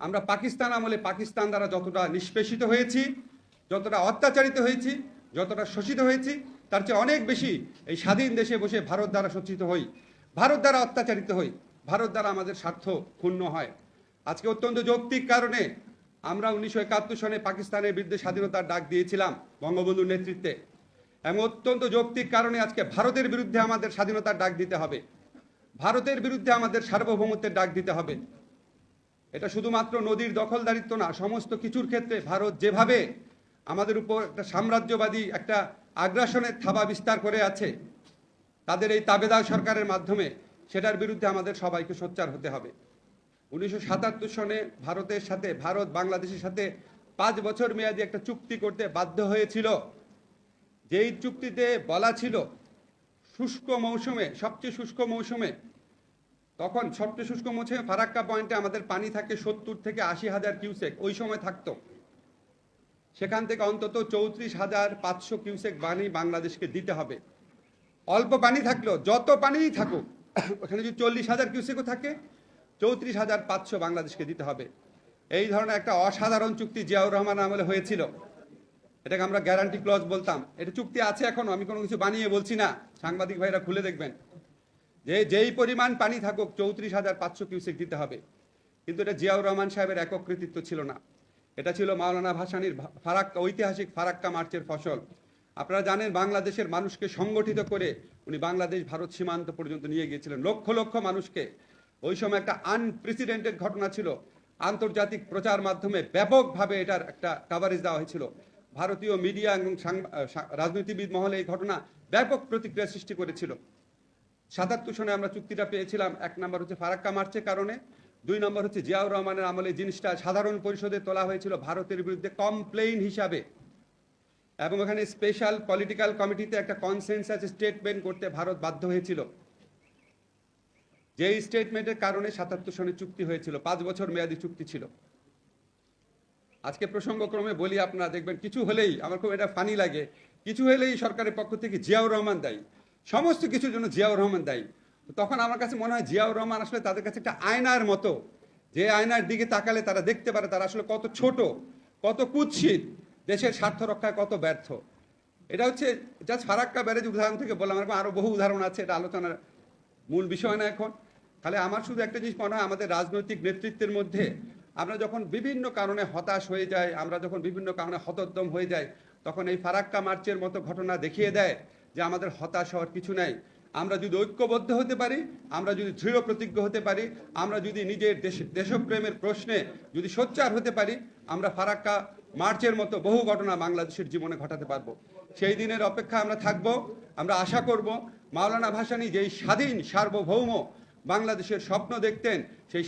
আমরা পাকিস্তান আমলে পাকিস্তান দ্বারা যতটা নিষ্পেষিত হয়েছি, যতটা অত্যাচারিত হয়েছি, যতটা শোষিত হয়েছি, তার চেয়ে অনেক বেশি এই স্বাধীন দেশে বসে ভারত দ্বারা শোষিত হই, ভারত দ্বারা অত্যাচারিত হই, ভারত দ্বারা আমাদের স্বার্থ ক্ষুণ্ণ হয়। আজকে অত্যন্ত যৌক্তিক কারণে আমরা উনিশশো একাত্তর সনে পাকিস্তানের বিরুদ্ধে স্বাধীনতার ডাক দিয়েছিলাম বঙ্গবন্ধুর নেতৃত্বে। এবং অত্যন্ত যৌক্তিক কারণে আজকে ভারতের বিরুদ্ধে আমাদের স্বাধীনতার ডাক দিতে হবে। ভারতের বিরুদ্ধে আমাদের সার্বভৌমত্বের ডাক দিতে হবে। এটা শুধুমাত্র নদীর দখলদারিত্ব না, সমস্ত কিছুর ক্ষেত্রে ভারত যেভাবে আমাদের উপর একটা সাম্রাজ্যবাদী একটা আগ্রাসনের থাবা বিস্তার করে আছে, তাদের এই তাবেদার সরকারের মাধ্যমে সেটার বিরুদ্ধে আমাদের সবাইকে সোচ্চার হতে হবে। উনিশশো সাতাত্তর সনে ভারতের সাথে, ভারত বাংলাদেশের সাথে পাঁচ বছর মেয়াদী একটা চুক্তি করতে বাধ্য হয়েছিল। যেই চুক্তিতে বলা ছিল, শুষ্ক মৌসুমে, সবচেয়ে শুষ্ক মৌসুমে তখন সবচেয়ে শুষ্ক মুছে ফারাক্কা পয়েন্টে আমাদের পানি থাকে সত্তর থেকে আশি হাজার কিউসেক। ওই সময় থাকতো। সেখান থেকে অন্তত চৌত্রিশ হাজার পাঁচশো কিউসেক পানি বাংলাদেশকে দিতে হবে। অল্প পানি থাকলেও যত পানিই থাকুক, ওখানে যদি চল্লিশ হাজার কিউসেকও থাকে, চৌত্রিশ হাজার পাঁচশো বাংলাদেশকে দিতে হবে। এই ধরনের একটা অসাধারণ চুক্তি জিয়াউর রহমান আমলে হয়েছিল। এটাকে আমরা গ্যারান্টি ক্লজ বলতাম। এটা চুক্তি আছে এখনও, আমি কোনো কিছু বানিয়ে বলছি না। সাংবাদিক ভাইরা খুলে দেখবেন। যে, যেই পরিমাণ পানি থাকুক, চৌত্রিশ হাজার পাঁচশো কিউসেক দিতে হবে। কিন্তু এটা জিয়াউর রহমান সাহেবের একক কৃতিত্ব ছিল না। এটা ছিল মাওলানা ভাসানির ফারাক্কা, ঐতিহাসিক ফারাক্কা মার্চের ফসল। আপনারা জানেন, বাংলাদেশের মানুষকে সংগঠিত করে উনি বাংলাদেশ, ভারত সীমান্ত পর্যন্ত নিয়ে গিয়েছিলেন। লক্ষ লক্ষ মানুষকে। ওই সময় একটা আনপ্রেসিডেন্টেড ঘটনা ছিল। আন্তর্জাতিক প্রচার মাধ্যমে ব্যাপকভাবে এটার একটা কাভারেজ দেওয়া হয়েছিল। ভারতীয় মিডিয়া এবং রাজনীতিবিদ মহলে এই ঘটনা ব্যাপক প্রতিক্রিয়া সৃষ্টি করেছিল। সাতাত্তর সনে আমরা চুক্তিটা পেয়েছিলাম। এক নম্বর হচ্ছে ফারাক্কা মার্চের কারণে। দুই নম্বর হচ্ছে জিয়াউর রহমানের আমলে জিনিসটা সাধারণ পরিষদে তোলা হয়েছিল ভারতের বিরুদ্ধে কমপ্লেইন হিসাবে। এবং ওখানে স্পেশাল পলিটিক্যাল কমিটিতে একটা কনসেনসাস স্টেটমেন্ট করতে ভারত বাধ্য হয়েছিল। যেই স্টেটমেন্টের কারণে সাতাত্তর সনে চুক্তি হয়েছিল। পাঁচ বছর মেয়াদী চুক্তি ছিল। আজকে প্রসঙ্গক্রমে বলি আপনারা, দেখবেন কিছু হলেই আমার খুব এটা ফানি লাগে। কিছু হলেই সরকারের পক্ষ থেকে জিয়াউর রহমান দায়ী। সমস্ত কিছুর জন্য জিয়াউর রহমান দায়ী। তখন আমার কাছে মনে হয় জিয়াউর রহমান আসলে তাদের কাছে একটা আয়নার মতো। যে আয়নার দিকে তাকালে তারা দেখতে পারে তারা আসলে কত ছোট, কত কুৎসিত, দেশের স্বার্থ রক্ষায় কত ব্যর্থ। এটা হচ্ছে জাস্ট ফারাক্কা ব্যারেজ উদাহরণ থেকে বললাম, এরকম আরও বহু উদাহরণ আছে, এটা আলোচনার মূল বিষয় না এখন। তাহলে আমার শুধু একটা জিনিস মনে হয়, আমাদের রাজনৈতিক নেতৃত্বের মধ্যে আমরা যখন বিভিন্ন কারণে হতাশ হয়ে যাই, আমরা যখন বিভিন্ন কারণে হতোদ্যম হয়ে যাই, তখন এই ফারাক্কা মার্চের মতো ঘটনা দেখিয়ে দেয়। যে আমাদের হতাশ হওয়ার কিছু নাই। আমরা যদি ঐক্যবদ্ধ হতে পারি, আমরা যদি দৃঢ় প্রতিজ্ঞ হতে পারি, আমরা যদি নিজের দেশ দেশপ্রেমের প্রশ্নে যদি সোচ্চার হতে পারি, আমরা ফারাক্কা মার্চের মতো বহু ঘটনা বাংলাদেশের জীবনে ঘটাতে পারব। সেই দিনের অপেক্ষা আমরা থাকব, আমরা আশা করব, মাওলানা ভাসানি যেই স্বাধীন, সার্বভৌম বাংলাদেশের স্বপ্ন দেখতেন, সেই